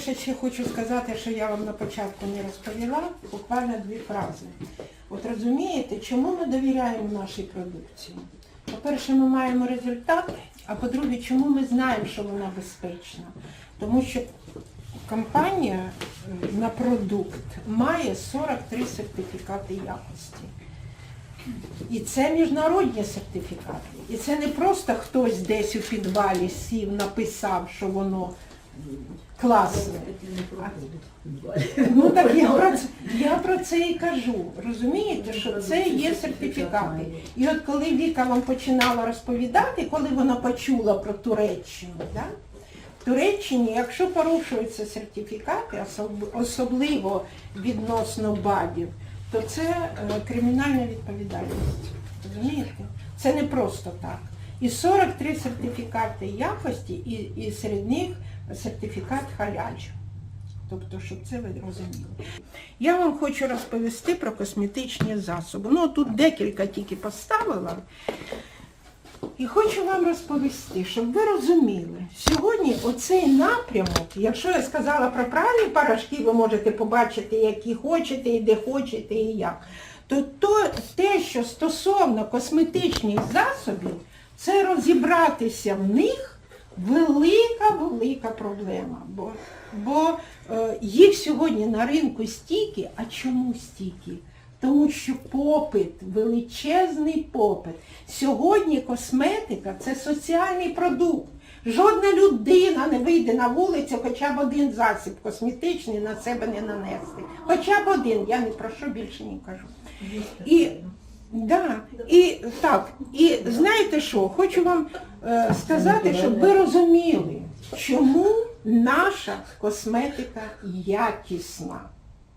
По-перше, ще хочу сказати, що я вам на початку не розповіла, буквально дві фрази. От розумієте, чому ми довіряємо нашій продукції? По-перше, ми маємо результат, а по-друге, чому ми знаємо, що вона безпечна? Тому що компанія е, на продукт має 43 сертифікати якості. І це міжнародні сертифікати. І це не просто хтось десь у підвалі сів, написав, що воно м, класне. Ну так я про я про це і кажу. Розумієте, що це є сертифікати. І от коли Віка вам починала розповідати, коли вона почула про Туреччину, да? в Туреччині, якщо порушуються сертифікати, особливо відносно БАДів, то це е, кримінальна відповідальність. Розумієте? Це не просто так. І 43 сертифікати якості, і, і серед них сертифікат халяль. Тобто, щоб це ви розуміли. Я вам хочу розповісти про косметичні засоби. Ну, тут декілька тільки поставила. І хочу вам розповісти, щоб ви розуміли, сьогодні оцей напрямок, якщо я сказала про правильні порошки, ви можете побачити, які хочете, і де хочете, і як, то, то те, що стосовно косметичних засобів, це розібратися в них велика-велика проблема. Бо, бо е, їх сьогодні на ринку стільки, а чому стільки? Тому що попит, величезний попит. Сьогодні косметика це соціальний продукт. Жодна людина не вийде на вулицю, хоча б один засіб косметичний на себе не нанести. Хоча б один, я не про що більше не кажу. І, да, і так, і знаєте що, хочу вам е, сказати, щоб ви розуміли, чому наша косметика якісна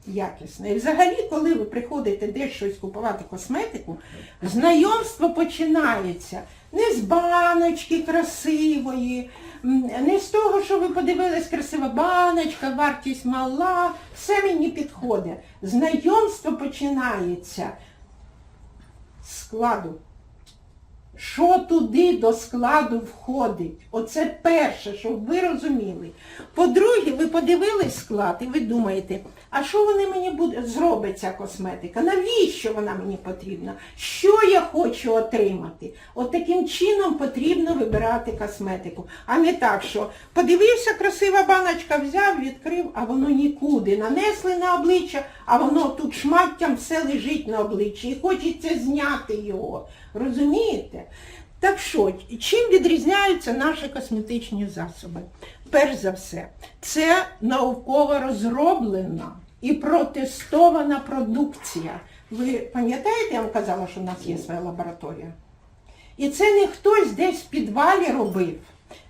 якісне. І взагалі, коли ви приходите десь щось купувати косметику, знайомство починається не з баночки красивої, не з того, що ви подивились красива баночка, вартість мала, все мені підходить. Знайомство починається складу. Що туди до складу входить? Оце перше, щоб ви розуміли. По-друге, ви подивились склад і ви думаєте, а що вони мені буде, зробить ця косметика? Навіщо вона мені потрібна? Що я хочу отримати? От таким чином потрібно вибирати косметику. А не так, що подивився, красива баночка, взяв, відкрив, а воно нікуди. Нанесли на обличчя, а воно тут шматтям все лежить на обличчі. І хочеться зняти його. Розумієте? Так що, чим відрізняються наші косметичні засоби? Перш за все, це науково розроблена і протестована продукція. Ви пам'ятаєте, я вам казала, що в нас є своя лабораторія? І це не хтось десь в підвалі робив.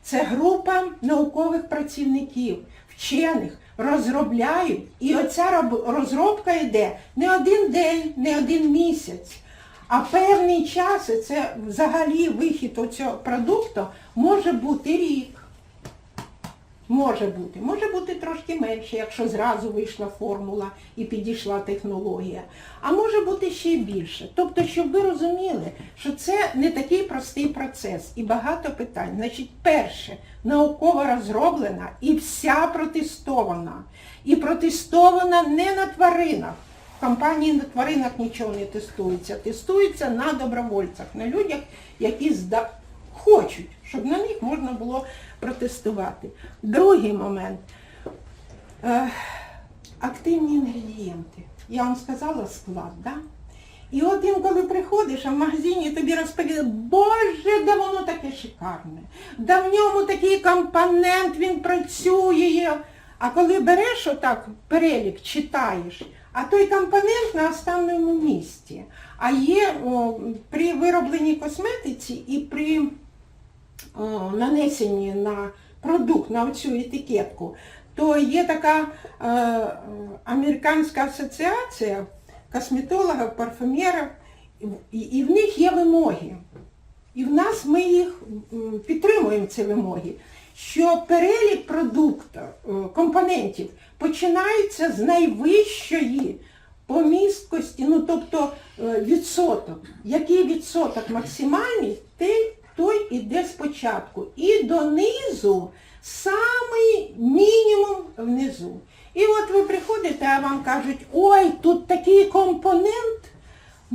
Це група наукових працівників, вчених, розробляють. І оця розробка йде не один день, не один місяць. А певний час, і це взагалі вихід оцього продукту, може бути рік. Може бути. Може бути трошки менше, якщо зразу вийшла формула і підійшла технологія. А може бути ще й більше. Тобто, щоб ви розуміли, що це не такий простий процес і багато питань. Значить, перше, науково розроблена і вся протестована. І протестована не на тваринах. Компанії на тваринах нічого не тестується. Тестується на добровольцях, на людях, які зда... хочуть, щоб на них можна було протестувати. Другий момент. Е, активні інгредієнти. Я вам сказала склад, да? І от інколи приходиш, а в магазині тобі розповідають, боже, да воно таке шикарне, да в ньому такий компонент, він працює. А коли береш отак перелік, читаєш, а той компонент на останньому місці. А є о, при виробленій косметиці і при о, нанесенні на продукт, на цю етикетку, то є така е, е, американська асоціація косметологів, парфумерів, і, і в них є вимоги. І в нас ми їх підтримуємо ці вимоги, що перелік продукту, е, компонентів починається з найвищої помісткості, ну тобто е, відсоток. Який відсоток максимальний, той, іде спочатку. І донизу самий мінімум внизу. І от ви приходите, а вам кажуть, ой, тут такий компонент.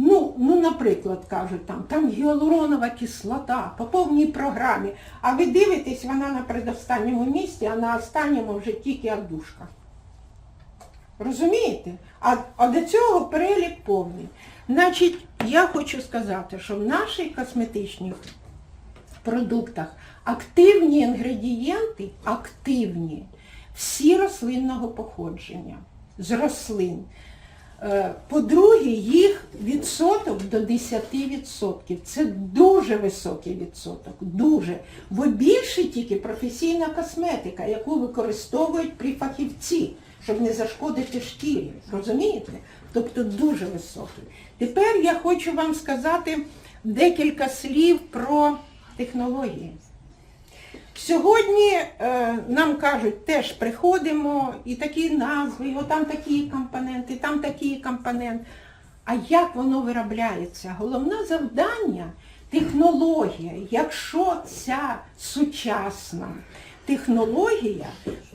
Ну, ну, наприклад, кажуть, там, там гіалуронова кислота по повній програмі. А ви дивитесь, вона на предостанньому місці, а на останньому вже тільки одушка. Розумієте? А, а до цього перелік повний. Значить, я хочу сказати, що в нашій косметичній продуктах активні інгредієнти, активні, всі рослинного походження, з рослин. Е, По-друге, їх відсоток до 10%. Це дуже високий відсоток, дуже. Бо більше тільки професійна косметика, яку використовують при фахівці, щоб не зашкодити шкірі. Розумієте? Тобто дуже високий. Тепер я хочу вам сказати декілька слів про технології. Сьогодні е, нам кажуть, теж приходимо, і такі назви, і там такі компоненти, там такі компонент. А як воно виробляється? Головне завдання технологія. Якщо ця сучасна технологія,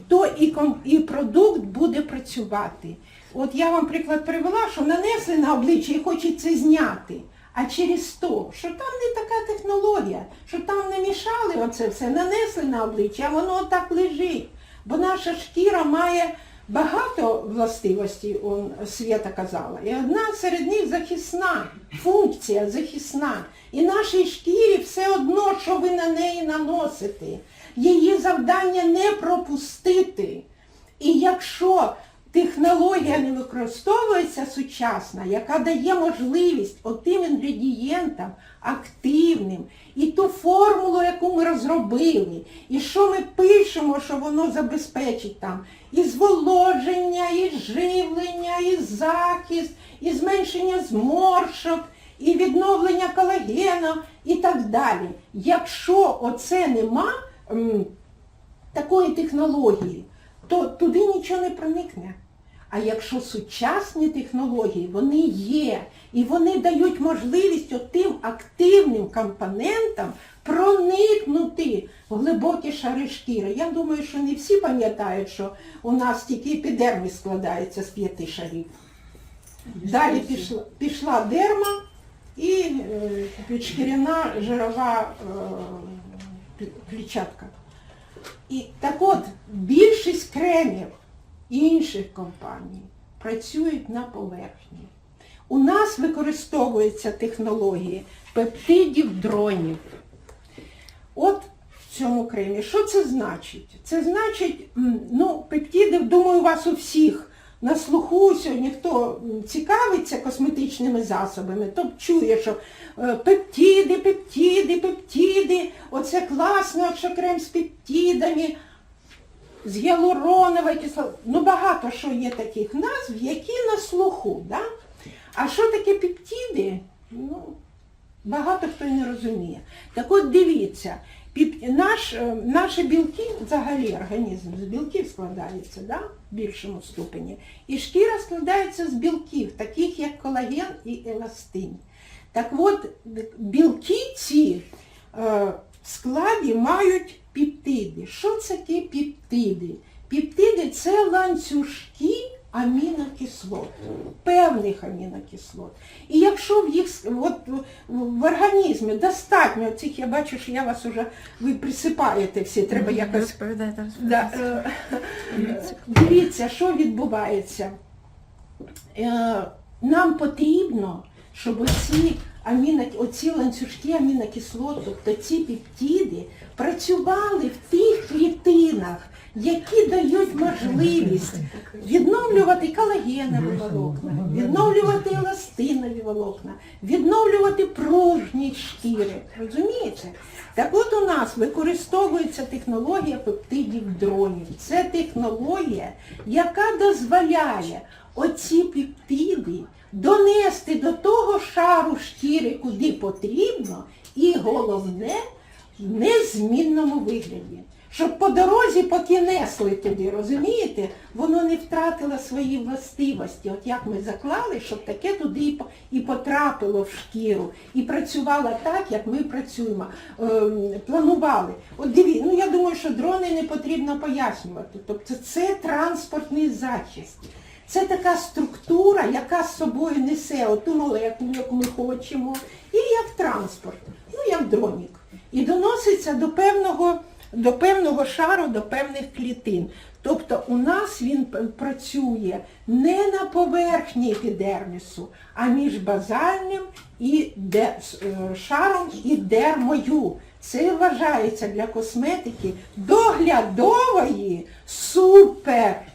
то і, і продукт буде працювати. От я вам приклад привела, що нанесли на обличчя і хочеться зняти. А через то, що там не така технологія, що там не мішали оце все, нанесли на обличчя, воно так лежить. Бо наша шкіра має багато властивостей, он, Свята казала. І одна серед них захисна, функція захисна. І нашій шкірі все одно, що ви на неї наносите. Її завдання не пропустити. І якщо технологія не використовується сучасна, яка дає можливість отим інгредієнтам активним, і ту формулу, яку ми розробили, і що ми пишемо, що воно забезпечить там і зволоження, і живлення, і захист, і зменшення зморшок, і відновлення колагену, і так далі. Якщо оце нема такої технології, то туди нічого не проникне. А якщо сучасні технології, вони є, і вони дають можливість отим активним компонентам проникнути в глибокі шари шкіри. Я думаю, що не всі пам'ятають, що у нас тільки епідерміс складається з п'яти шарів. Далі пішла, пішла дерма і е, підшкіряна жирова е, клітчатка. І так от, більшість кремів інших компаній працюють на поверхні. У нас використовуються технології пептидів дронів. От в цьому кремі. Що це значить? Це значить, ну, пептиди, думаю, у вас у всіх на слуху сьогодні, хто цікавиться косметичними засобами, то чує, що е, пептиди, пептиди, пептиди, оце класно, що крем з пептидами, з гіалуроновою кислотою. Ну багато що є таких назв, які на слуху. Да? А що таке пептиди? Ну, багато хто не розуміє. Так от дивіться, наш, е, наші білки, взагалі організм з білків складається, да? в більшому ступені. І шкіра складається з білків, таких як колаген і еластин. Так от, білки ці е, в складі мають пептиди. Що це таке пептиди? Пептиди це ланцюжки амінокислот, певних амінокислот. І якщо в їх от, в організмі достатньо цих, я бачу, що я вас уже, ви присипаєте всі, треба якось Розповідайте, Да, розповідайте. е, дивіться, що відбувається. Е, Нам потрібно, щоб оці, аміно, оці ланцюжки амінокислот, тобто ці пептиди, працювали в тих клітинах, які дають можливість відновлювати колагенові волокна, відновлювати еластинові волокна, відновлювати пружність шкіри. Розумієте? Так от у нас використовується технологія пептидів дронів. Це технологія, яка дозволяє оці пептиди донести до того шару шкіри, куди потрібно, і головне в незмінному вигляді. щоб по дорозі, поки несли туди, розумієте, воно не втратило свої властивості. От як ми заклали, щоб таке туди і потрапило в шкіру, і працювало так, як ми працюємо, ем, планували. От диві, ну я думаю, що дрони не потрібно пояснювати. Тобто це транспортний захист. Це така структура, яка з собою несе оту молекулу, яку ми хочемо, і як транспорт, ну як дронік. І доноситься до певного, до певного шару, до певних клітин. Тобто у нас він працює не на поверхні епідермісу, а між базальним і де, е, шаром і дермою. Це вважається для косметики доглядової супер.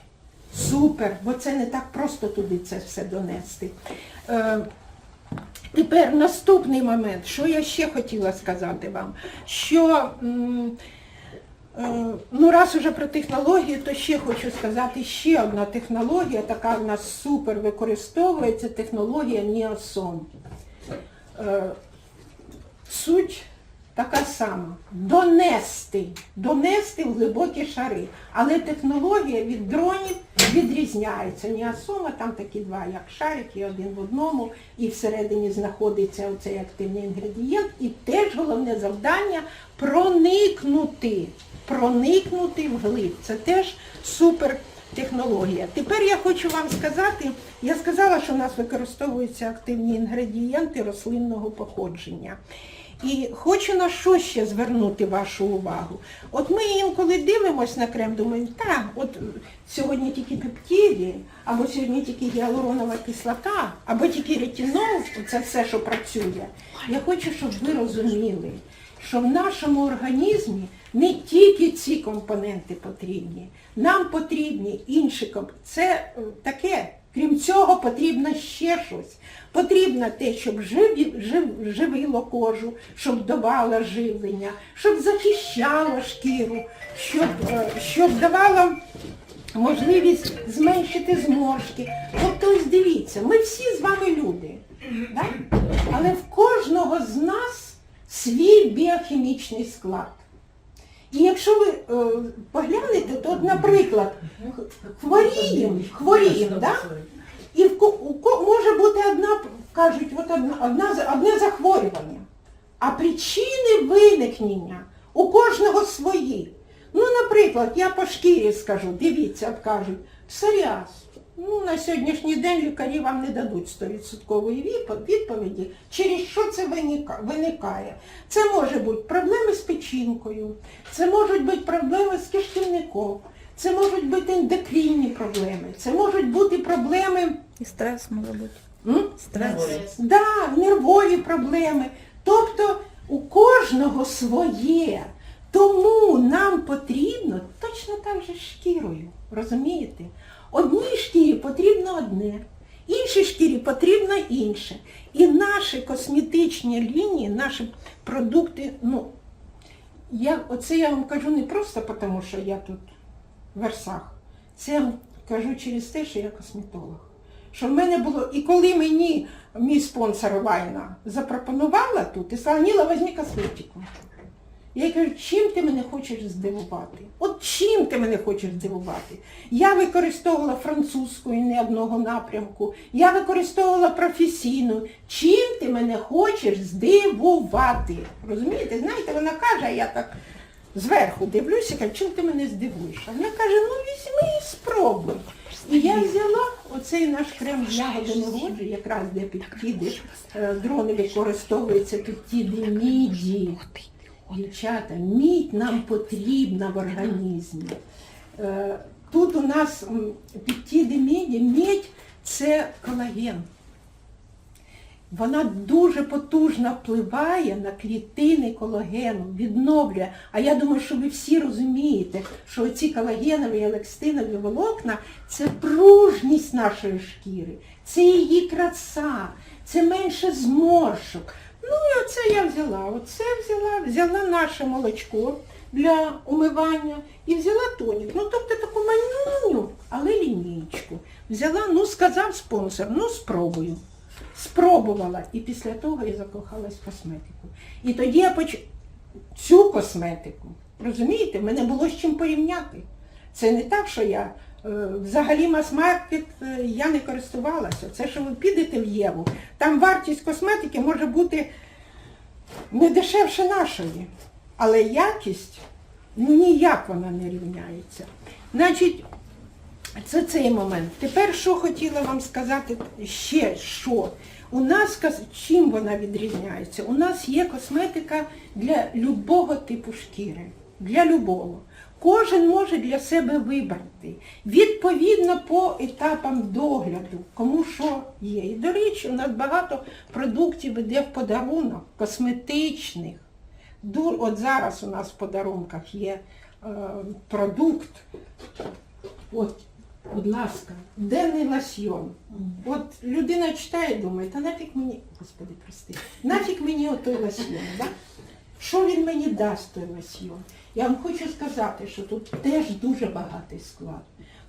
Супер, бо це не так просто туди це все донести. Е, тепер наступний момент, що я ще хотіла сказати вам, що е, ну раз уже про технологію, то ще хочу сказати ще одна технологія, така в нас супер використовується, технологія Ніасон. Е, суть така сама. Донести, донести в глибокі шари. Але технологія від дронів відрізняється. Ніасома, там такі два, як шарики, один в одному, і всередині знаходиться оцей активний інгредієнт. І теж головне завдання проникнути, проникнути вглиб. Це теж супер технологія. Тепер я хочу вам сказати, я сказала, що в нас використовуються активні інгредієнти рослинного походження. І хочу на що ще звернути вашу увагу. От ми інколи дивимося на крем, думаємо, так, от сьогодні тільки пептиди, або сьогодні тільки гіалуронова кислота, або тільки ретинол, це все, що працює. Я хочу, щоб ви розуміли, що в нашому організмі не тільки ці компоненти потрібні, нам потрібні інші компоненти. Це е, таке, крім цього, потрібно ще щось. Потрібно те, щоб живі, жив, живило кожу, щоб давало живлення, щоб захищало шкіру, щоб, е, щоб давало можливість зменшити зморшки. Тобто, ось дивіться, ми всі з вами люди. Да? Але в кожного з нас свій біохімічний склад. І якщо ви е, поглянете, то, наприклад, хворіємо, хворіємо, да? і в у може бути одна, кажуть, от одна, одна, одне захворювання. А причини виникнення у кожного свої. Ну, наприклад, я по шкірі скажу, дивіться, кажуть, псоріаз. Ну, на сьогоднішній день лікарі вам не дадуть 100% відповіді, через що це виникає. Це може бути проблеми з печінкою, це можуть бути проблеми з кишківником, це можуть бути ендокринні проблеми, це можуть бути проблеми І стрес може бути. м? Стрес. Да, нервові проблеми. Тобто у кожного своє. Тому нам потрібно точно так же з шкірою. Розумієте? Одній шкірі потрібно одне, іншій шкірі потрібно інше. І наші косметичні лінії, наші продукти, ну, я, оце я вам кажу не просто тому, що я тут в версах. Це я вам кажу через те, що я косметолог. Що в мене було, і коли мені мій спонсор Вайна запропонувала тут, і сказала, Ніла, візьми косметику. Я кажу, чим ти мене хочеш здивувати? От чим ти мене хочеш здивувати? Я використовувала французьку і не одного напрямку, я використовувала професійну. Чим ти мене хочеш здивувати? Розумієте? Знаєте, вона каже, а я так зверху дивлюся, кажу, чим ти мене здивуєш? А вона каже, ну візьми і спробуй. І я взяла оцей наш крем з ягоди якраз де пептиди, е, дрони використовуються пептиди міді. Дівчата, мідь нам потрібна в організмі. Е, Тут у нас м, пептиди міді, мідь це колаген. Вона дуже потужно впливає на клітини колагену, відновлює. А я думаю, що ви всі розумієте, що ці колагенові елекстинові волокна це пружність нашої шкіри, це її краса, це менше зморшок. Ну і оце я взяла. Оце взяла, взяла наше молочко для умивання і взяла тонік. Ну тобто таку манюню, але лінійку. Взяла, ну сказав спонсор, ну спробую. Спробувала. І після того я закохалась в косметику. І тоді я поч... цю косметику Розумієте, в мене було з чим порівняти. Це не так, що я взагалі мас-маркет е, я не користувалася. Це що ви підете в Єву, там вартість косметики може бути не дешевше нашої, але якість, ну ніяк вона не рівняється. Значить, це цей момент. Тепер що хотіла вам сказати ще що? У нас чим вона відрізняється? У нас є косметика для любого типу шкіри. Для любого. Кожен може для себе вибрати. Відповідно по етапам догляду, кому що є. І до речі, у нас багато продуктів іде в подарунок, косметичних. От зараз у нас в подарунках є е, продукт. От, будь ласка, денний лосьйон. От людина читає і думає, та нафіг мені, господи, прости, нафіг мені отой лосьйон, да? Що він мені дасть той лосьйон? Я вам хочу сказати, що тут теж дуже багатий склад.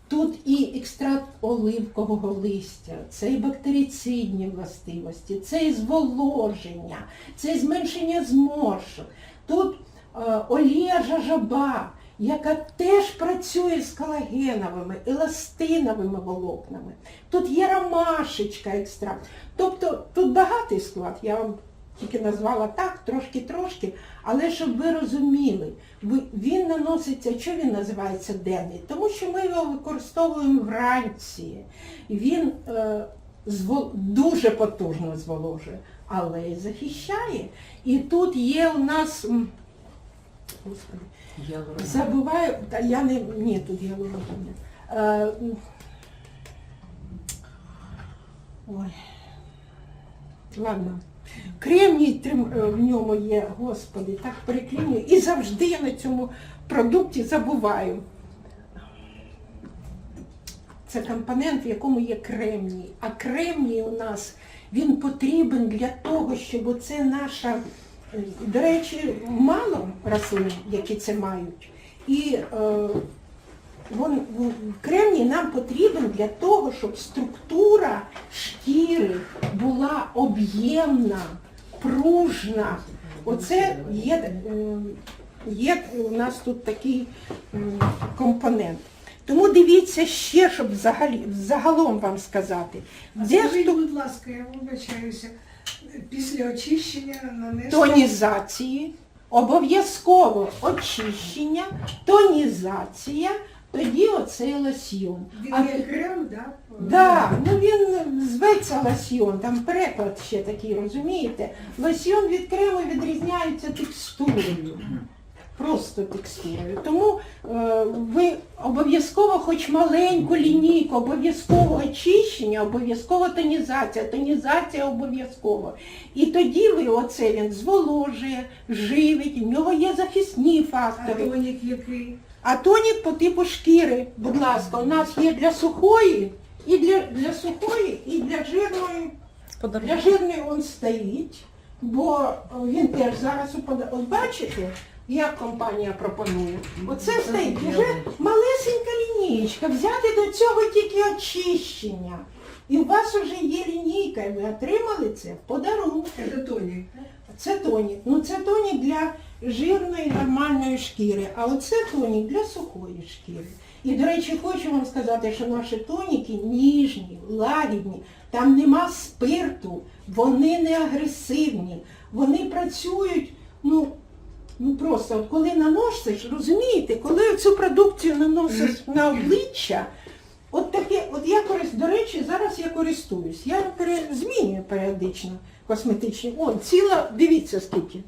Тут і екстракт оливкового листя, це і бактерицидні властивості, це і зволоження, це і зменшення зморшок. Тут е, олія жажаба, яка теж працює з колагеновими, еластиновими волокнами. Тут є ромашечка екстракт. Тобто тут багатий склад, я вам тільки назвала так, трошки-трошки, але щоб ви розуміли, він наноситься, що він називається денний? Тому що ми його використовуємо вранці. Він е, звол- дуже потужно зволожує, але й захищає. І тут є у нас. Господи, Забуваю, та я не. Ні, тут нет. Е, ой. Ладно. Кремній е, в ньому є, господи, так переклінюю. І завжди я на цьому продукті забуваю. Це компонент, в якому є кремній. А кремній у нас він потрібен для того, щоб оце наша, е, до речі, мало рослин, які це мають. І е, вон, кремній нам потрібен для того, щоб структура шкіри була об'ємна, пружна. Оце є, е, є у нас тут такий компонент. Тому дивіться ще, щоб взагалі, взагалом вам сказати. А Де скажіть, хто будь ласка, я вибачаюся, після очищення нанести тонізації, обов'язково очищення, тонізація, тоді оцей лосьйон. він А є крем, да? Да, ну він зветься лосьйон, там переклад ще такий, розумієте? Лосьйон від крему відрізняється текстурою. Просто текстурою. Тому е, ви обов'язково хоч маленьку лінійку, обов'язково очищення, обов'язково тонізація, тонізація обов'язково. І тоді ви оце він зволожує, живить, в нього є захисні А фактори. тонік який? А тонік по типу шкіри, будь ласка, у нас є для сухої, і для, для сухої, і для жирної. Для жирної він стоїть, бо він теж зараз упаде. От бачите, як компанія пропонує? Оце стоїть вже малесенька лінійка. Взяти до цього тільки очищення. І у вас вже є лінійка, і ви отримали це в подарунок. Це тонік. Це тонік. Ну це тонік для жирної нормальної шкіри, а оце тонік для сухої шкіри. І, до речі, хочу вам сказати, що наші тоніки ніжні, лагідні, там нема спирту, вони не агресивні, вони працюють, ну, ну просто, от коли наносиш, розумієте, коли цю продукцію наносиш на обличчя, От таке, от я корист, до речі, зараз я користуюсь. Я пере, змінюю періодично косметичні. О, ціла, дивіться скільки.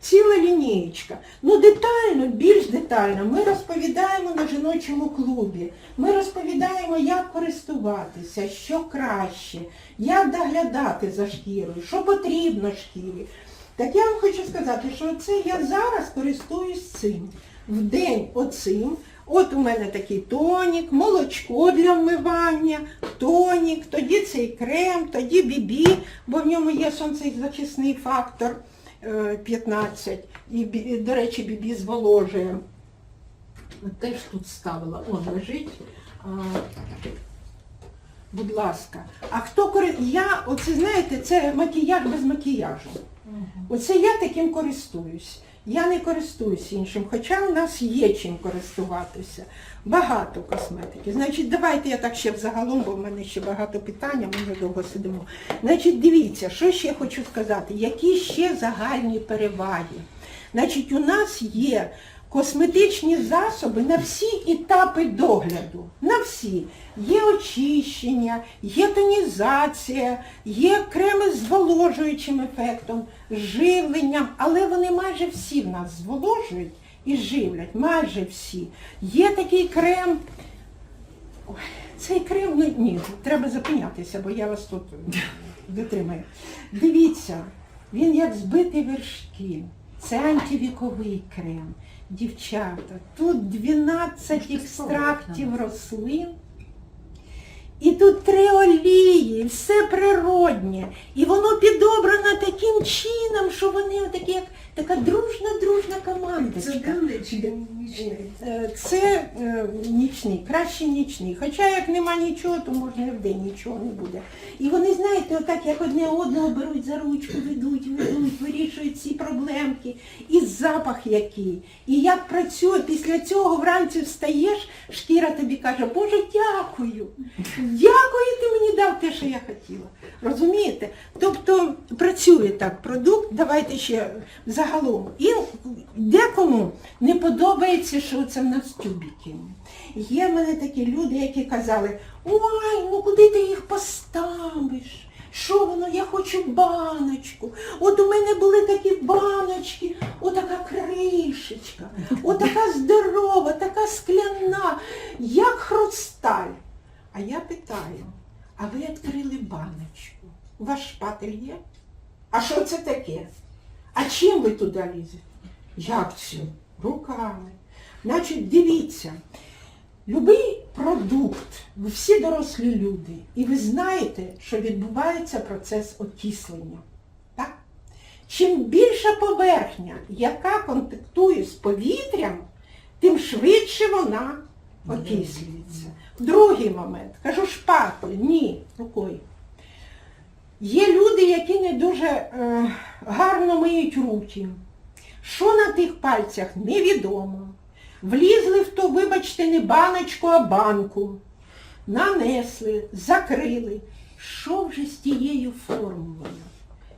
Ціла лінієчка. Ну детально, більш детально. Ми розповідаємо на жіночому клубі. Ми розповідаємо, як користуватися, що краще, як доглядати за шкірою, що потрібно шкірі. Так я вам хочу сказати, що це я зараз користуюсь цим. В день оцим. От у мене такий тонік, молочко для вмивання, тонік, тоді цей крем, тоді бібі, бо в ньому є сонцезахисний фактор е, 15. І, до речі, бібі зволожує. Теж тут ставила, он лежить. Будь ласка. А хто кори... Я, оце знаєте, це макіяж без макіяжу. Оце я таким користуюсь. Я не користуюсь іншим, хоча у нас є чим користуватися. Багато косметики. Значить, давайте я так ще взагалом, бо в мене ще багато питань, а ми вже довго сидимо. Значить, дивіться, що ще хочу сказати, які ще загальні переваги. Значить, у нас є косметичні засоби на всі етапи догляду. На всі. Є очищення, є тонізація, є креми з зволожуючим ефектом, живленням, але вони майже всі в нас зволожують і живлять, майже всі. Є такий крем. Цей крем, ну ні, треба зупинятися, бо я вас тут дотримаю. Дивіться, він як збитий вершки. Це антивіковий крем. Дівчата, тут 12 екстрактів рослин. І тут три олії, все природнє. І воно підобрано таким чином, що вони отакі, як така дружна-дружна Це командочка. чи нічний? Е, Це е, нічний, краще нічний. Хоча як нема нічого, то можна і в день нічого не буде. І вони, знаєте, отак як одне одного беруть за ручку, ведуть, ведуть, вирішують ці проблемки. І запах який. І як працює, після цього вранці встаєш, шкіра тобі каже, Боже, дякую. Дякую, ти мені дав те, що я хотіла. Розумієте? Тобто працює так продукт, давайте ще загалом. І декому не подобається, що це в нас тюбіки. Є в мене такі люди, які казали, ой, ну куди ти їх поставиш? Що воно, я хочу баночку. От у мене були такі баночки, отака кришечка, отака здорова, така скляна, як хрусталь. А я питаю, а ви відкрили баночку? У вас шпатель є? А що це таке? А чим ви туди лізете? Як це? Руками. Значить, дивіться, любий продукт, ви всі дорослі люди, і ви знаєте, що відбувається процес окислення. Так? Чим більша поверхня, яка контактує з повітрям, тим швидше вона окислюється. Другий момент. Кажу шпатель, ні, рукою. Є люди, які не дуже е, гарно миють руки. Що на тих пальцях, невідомо. Влізли в то, вибачте, не баночку, а банку. Нанесли, закрили. Що вже з тією формулою?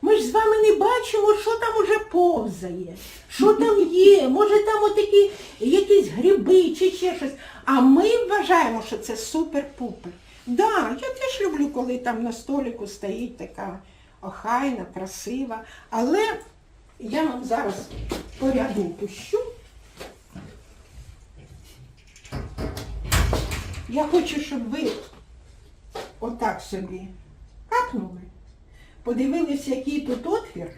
Ми ж з вами не бачимо, що там уже повзає, що там є, може там отакі якісь гриби чи ще щось. А ми вважаємо, що це супер-пупер. Да, я теж люблю, коли там на столику стоїть така охайна, красива. Але я вам зараз по ряду пущу. Я хочу, щоб ви отак собі капнули, подивились, який тут отвір,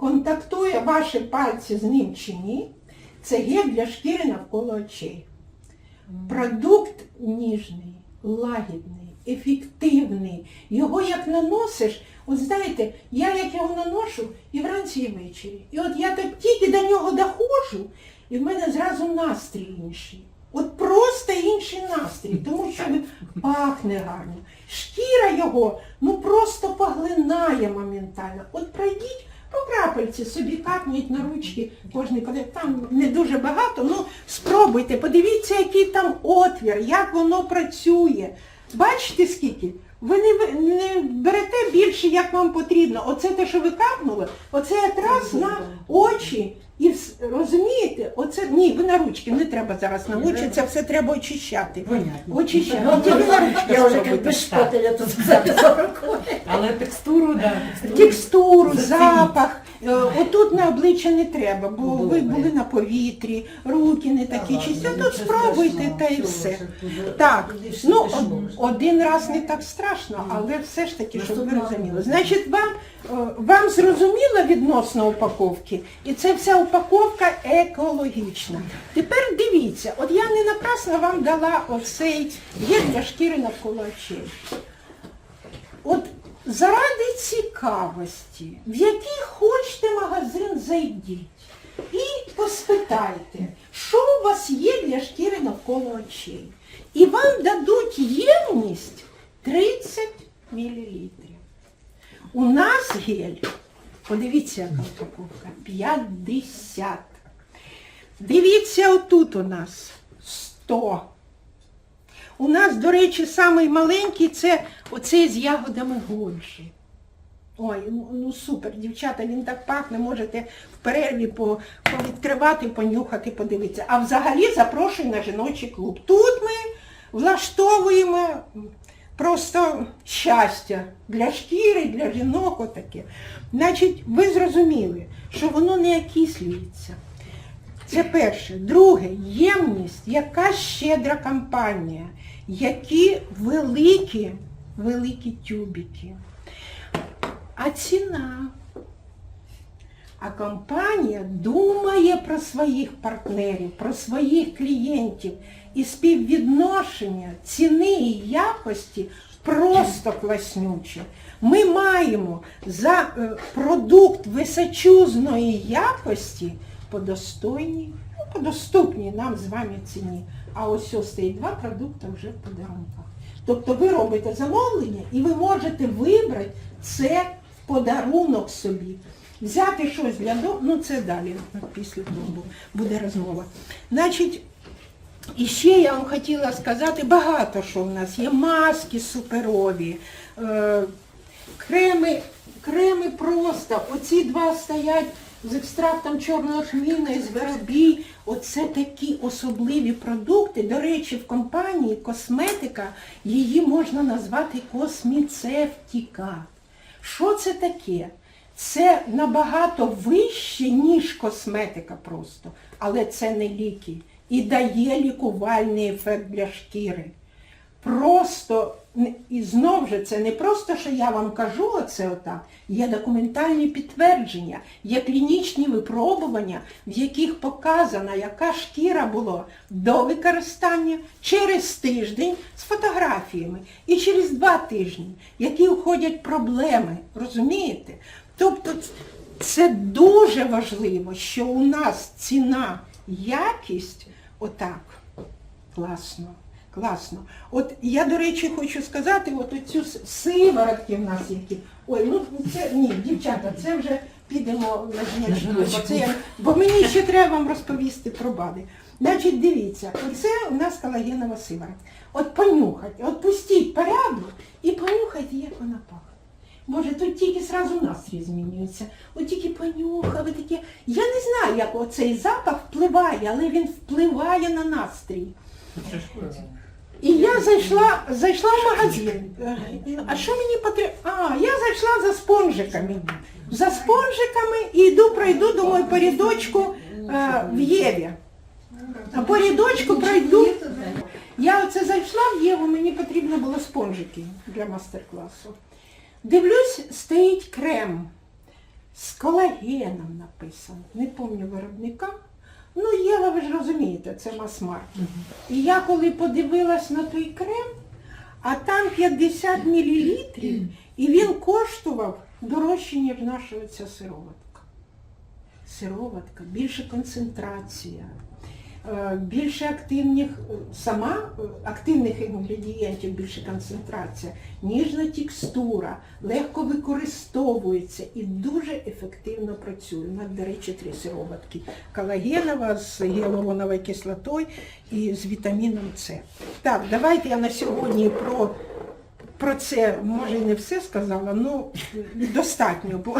контактує ваші пальці з ним чи ні. Це гель для шкіри навколо очей. Продукт ніжний, лагідний, ефективний. Його як наносиш, от знаєте, я як його наношу і вранці, і ввечері. І от я так тільки до нього доходжу, і в мене зразу настрій інший. От просто інший настрій, тому що він пахне гарно. Шкіра його ну просто поглинає моментально. От пройдіть по крапельці собі капніть на ручки кожний там не дуже багато, ну спробуйте, подивіться, який там отвір, як воно працює. Бачите скільки? Ви не, не берете більше, як вам потрібно. Оце те, що ви капнули, оце якраз на очі. І розумієте, оце ні, ви на ручки, не треба зараз на очі, це все треба очищати. Понятно. Очищати. Ну, на ручки Я вже спробуйте. як без шпателя тут записала рукою. Але текстуру, да, текстуру. Текстуру, запах. Е, Отут на обличчя не треба, бо Було ви були на повітрі, руки не такі чисті. Ну, тут спробуйте та і все. Так, ну од- один раз не так страшно, але все ж таки, щоб ви розуміли. Значить, вам, е, вам зрозуміло відносно упаковки, і це вся упаковка екологічна. Тепер дивіться, от я не напрасно вам дала оцей гель для шкіри навколо очей. От заради цікавості, в який хочете магазин зайдіть і поспитайте, що у вас є для шкіри навколо очей. І вам дадуть ємність 30 мл. У нас гель Подивіться, яка упаковка. 50. Дивіться, отут у нас 100. У нас, до речі, самий маленький це оцей з ягодами годжі. Ой, ну, ну супер, дівчата, він так пахне, можете в перерві повідкривати, понюхати, подивитися. А взагалі запрошую на жіночий клуб. Тут ми влаштовуємо просто щастя для шкіри, для жінок отаке. Значить, ви зрозуміли, що воно не окислюється. Це перше. Друге, ємність, яка щедра кампанія, які великі, великі тюбики. А ціна. А компанія думає про своїх партнерів, про своїх клієнтів. І співвідношення ціни і якості просто класнюче. Ми маємо за е, продукт височузної якості по достойній, ну, по доступній нам з вами ціні. А ось ось стоїть два продукти вже в подарунках. Тобто ви робите замовлення і ви можете вибрати це в подарунок собі. Взяти щось для дому, ну це далі, після того буде розмова. Значить, і ще я вам хотіла сказати багато що в нас є. Маски суперові, е, креми, креми просто. Оці два стоять з екстрактом чорного хміна і з виробій. Оце такі особливі продукти. До речі, в компанії косметика її можна назвати косміцевтіка. Що це таке? Це набагато вище, ніж косметика просто, але це не ліки. І дає лікувальний ефект для шкіри. Просто, і знов же, це не просто, що я вам кажу оце отак, є документальні підтвердження, є клінічні випробування, в яких показано, яка шкіра була до використання через тиждень з фотографіями і через два тижні, які входять проблеми, розумієте? Тобто це дуже важливо, що у нас ціна, якість отак. Класно, класно. От я, до речі, хочу сказати, от оцю сиворотки в нас які. Ой, ну це ні, дівчата, це вже підемо на жіночку, бо, це, бо мені ще треба вам розповісти про БАДи. Значить, дивіться, оце у нас колагенова сиворотка. От понюхайте, от пустіть порядок і понюхайте, як вона пахне. Боже, тут тільки зразу настрій змінюється. От тільки понюхали таке. Я не знаю, як оцей запах впливає, але він впливає на настрій. І я зайшла, зайшла в магазин. А що мені потрібно? А, я зайшла за спонжиками. За спонжиками і йду, пройду, думаю, по рядочку е, в Єві. А по рядочку пройду. Я оце зайшла в Єву, мені потрібно було спонжики для мастер-класу. Дивлюсь, стоїть крем з колагеном написано. Не пам'ятаю виробника. Ну, Єва, ви ж розумієте, це мас-маркет. І я коли подивилась на той крем, а там 50 мл, і він коштував дорожче, ніж наша ця сироватка. Сироватка, більше концентрація, більше активних, е, сама е, активних інгредієнтів, більше концентрація, ніжна текстура, легко використовується і дуже ефективно працює. У нас, до речі, три сироватки. Колагенова з гіалуроновою кислотою і з вітаміном С. Так, давайте я на сьогодні про, про це, може, і не все сказала, але достатньо. Бо